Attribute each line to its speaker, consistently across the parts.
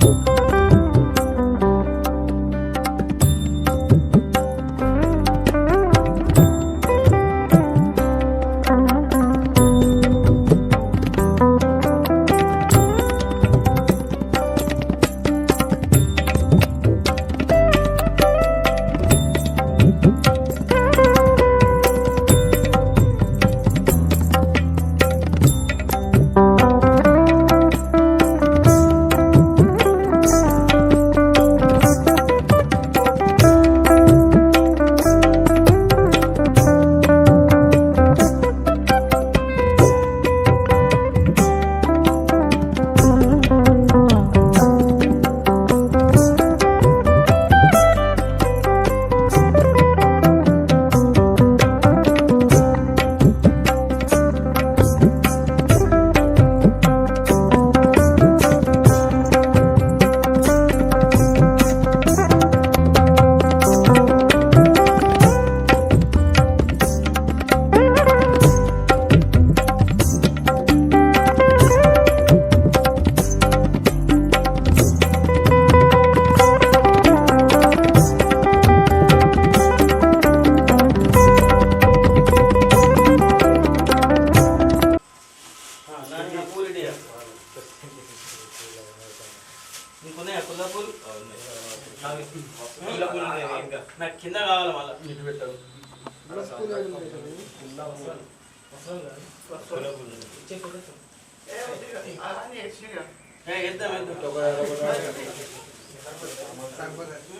Speaker 1: Thank you.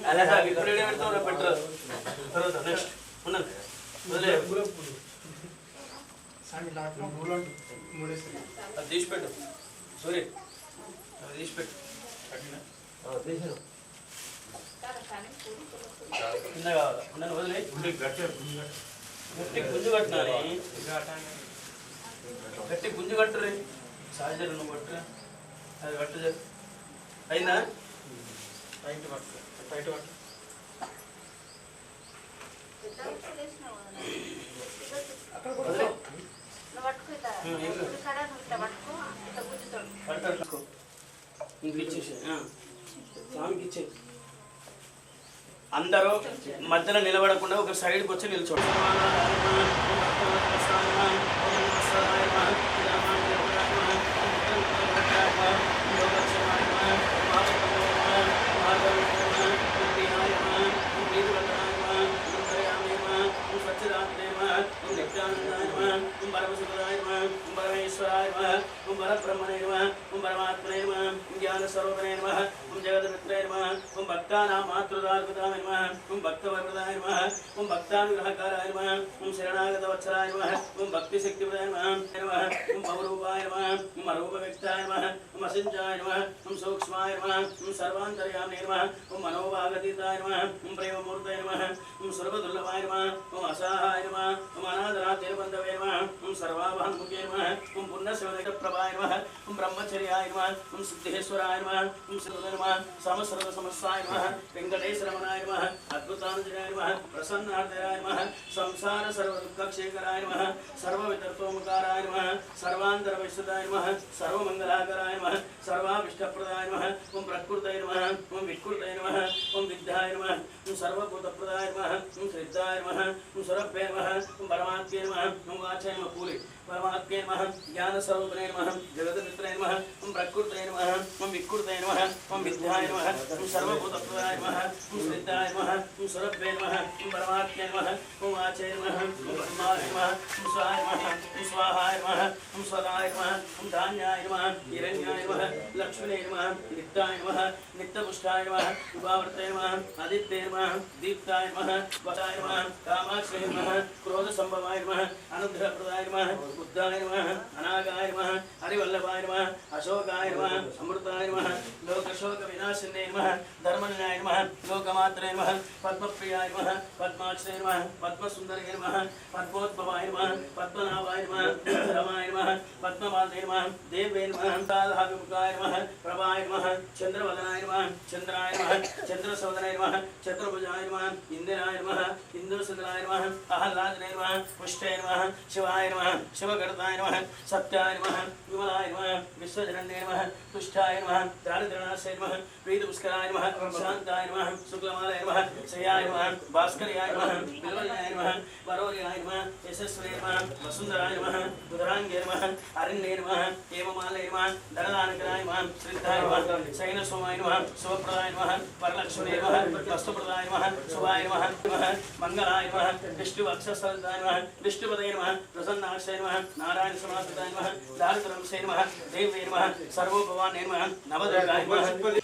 Speaker 1: అలా కాదు ఇప్పుడు పెడతాం పెట్టరు తర్వాత నెక్స్ట్ ఉన్నాను వదిలే అది తీసి పెట్టు. సూర్య అది తీసి పెట్టు
Speaker 2: ఆ, తీసేను.
Speaker 1: కింద కావాలి ఉన్నాను వదిలే గట్టి. గుంజు కట్టినాని గట్టి గుంజు కట్టురే? సాజర్ నువ్వు కట్టురా అది కట్టు. అయిందా?
Speaker 2: టైట్ పట్టు. టైట్ పట్టు.
Speaker 1: ఇంక ఇచ్చేసి స్వామికి ఇచ్చే అందరూ మధ్యలో నిలబడకుండా ఒక సైడ్కి వచ్చి నిల్చోండి. ఓం భక్తానా మాతృదార్పితాయ నమ ఓం భక్తవరదాయ నమ ఓం భక్తానుగ్రహకారాయ నమ ఓం శరణాగత వత్సరాయ నమ ఓం భక్తి శక్తిపదాయ నమ నమ ఓం భవరూపాయ నమ ఓం అరూప వ్యక్తాయ నమ ఓం అసించాయ నమ ఓం సూక్ష్మాయ నమ ఓం సర్వాంతర్యామి నమ ఓం మనోభాగతీతాయ నమ ఓం ప్రేమమూర్తయ నమ ఓం సర్వదుర్లభాయ నమ ఓం అసహాయ నమ ఓం అనాథరాత్రిబంధవే నమ ఓం సర్వాభాన్ముఖే నమ ఓం పుణ్యశివదక ప్రభాయ నమ ఓం బ్రహ్మచర్యాయ నమ ఓం సిద్ధేశ్వరాయ నమ ఓం శివ నమ సమస్రవ సమస్యాయ నమ వెంకటేశ్వరమణాయ నమ అద్భుతాంజనాయ నమ ప్రసన్నార్థాయ నమ సంసార సర్వ దుఃఖక్షేకరాయ నమ సర్వ వితర్తోముకారాయ నమ సర్వాంతర విశుద్ధాయ నమ సర్వమంగళాకరాయ నమ సర్వాభిష్టప్రదాయ నమ ఓం ప్రకృతయ నమ ఓం వికృతయ నమ ఓం విద్యాయ నమ ఓం సర్వభూతప్రదాయ నమ ఓం శ్రద్ధాయ నమ ఓం సురభ్యే నమ ఓం పరమాత్మే నమ ఓం వాచాయ నమ పూలి పరమాత్మే నమ జ్ఞాన స్వరూపనే నమ జగద్మిత్రే నమ ఓం ప్రకృతయ నమ ఓం వికృతయ నమ ఓం విద్యాయ నమ ఓం సర్వభూతప్రదాయ నమ ఓం శ్రద్ధాయ నమ ఓం సురభ్యే నమ ఓం పరమాత్మే నమ ఓం వాచాయ నమ ఓం పరమాత్మ నమ ఓం స్వాయ నమ ఓం స్వాహాయ నమ ఓం స్వదాయ నమ ఓం ధాన్యాయ నమ హిరణ్యాయ లక్ష్మీ నమ నిత్యాయ నమ నిత్యపుష్టాయ నమ ఉపావర్తయ నమ ఆదిత్య నమ దీప్తాయ నమ వదాయ నమ కామాక్షయ నమ క్రోధ సంభవాయ నమ అనుగ్రహప్రదాయ నమ బుద్ధాయ నమ అనాగాయ నమ హరివల్లభాయ నమ అశోకాయ నమ అమృతాయ నమ లోకశోక వినాశినే నమ ధర్మన్యాయ నమ లోకమాత్రే నమ పద్మప్రియాయ నమ పద్మాక్షయ నమ పద్మసుందరే నమ పద్మోద్భవాయ నమ పద్మనాభాయ నమ రమాయ నమ పద్మమాదే నమ దేవే నమ కాళహాభిముఖాయ నమ ప్రభాయ నమ చంద్రవదనాయ నమ చంద్రాయ నమ చంద్రసోదనాయ నమ చతుర్భుజాయ నమ ఇందిరాయ నమ ఇంద్రసుదనాయ నమ అహ్లాదనాయ నమ పుష్టాయ నమ శివాయ నమ శివగర్తాయ నమ సత్యాయ నమ విమలాయ నమ విశ్వజనన్య నమ తుష్టాయ నమ దారిద్రనాశాయ నమ ప్రీతిపుష్కరాయ నమ శాంతాయ నమ శుక్లమాలయ నమ శయాయ నమ భాస్కర్యాయ నమ బిల్వల్యాయ నమ వరోర్యాయ నమ యశస్వే నమ వసుంధరాయ నమ బుధరాంగే నమ అరణ్యే నమ హేమమాలయ నమ ధనదానకరాయ నమ శ్రీధాయ నమ శయన సోమాయ నమ శుభప్రదాయ నమ వరలక్ష్మణే నమ వస్తుప్రదాయ నమ శుభాయ నమ నమ మంగళాయ నమ విష్ణు వక్షస్థలాయ నమ విష్ణుపదయ నమ ప్రసన్నాక్షయ నమ నారాయణ సమాధితాయ నమ నమ నమ నవదుర్గాయ నమ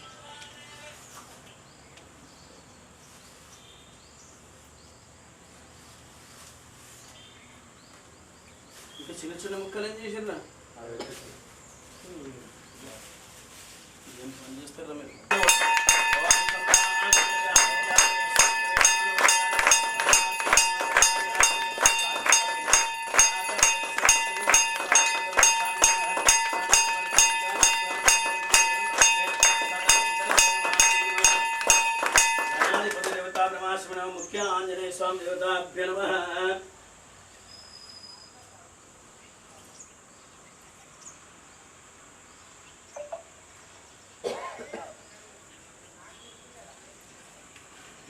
Speaker 1: ఇంకా చిన్న చిన్న ముక్కలు ఏం చేసిర్రా ఏం పని చేస్తారా మీరు? దేవతా ముఖ్య ఆంజనేయ స్వామి దేవతాభ్య నమ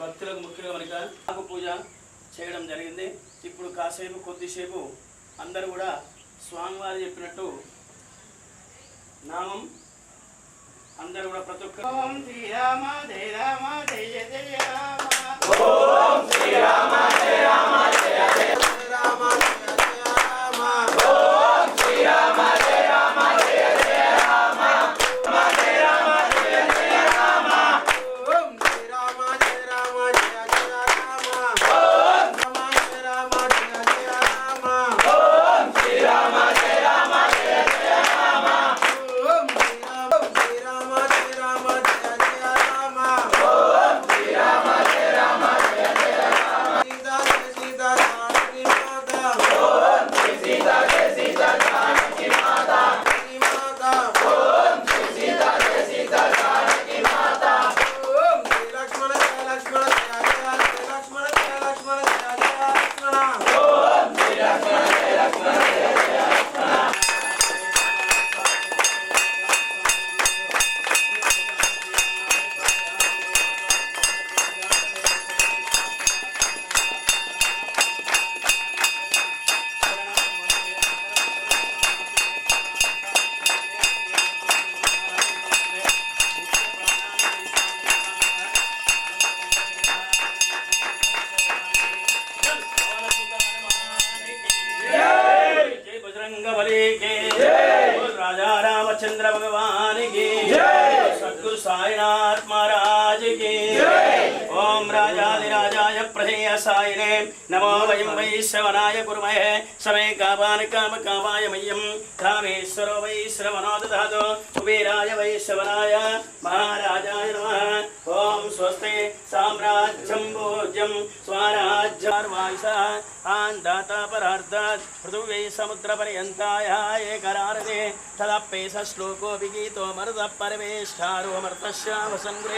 Speaker 1: భక్తులకు ముఖ్యంగా మనక నాకు పూజ చేయడం జరిగింది. ఇప్పుడు కాసేపు కొద్దిసేపు అందరూ కూడా స్వామివారు చెప్పినట్టు నామం అందరూ కూడా ప్రతుక్
Speaker 3: ఓం శ్రీరామ జయ రామ జయ జయ రామ.
Speaker 1: Om Shri Ramane की सद्गुरु साईनाथ महाराज की ओम राजाधिराजाय प्रहेयसायिने नमो वयं वै श्रवणाय कुर्महे समे कामान् काम कामाय मह्यं कामेश्वरो वै श्रवणो ददातु कुबेराय वै श्रवणाय महाराजाय పృథువై సముద్ర సముద్రపర్యంతాయ తదప్పే స శ్లోకో విగీతో మరుద పరమేష్ఠారోమర్తశ్యామ సంగ్రే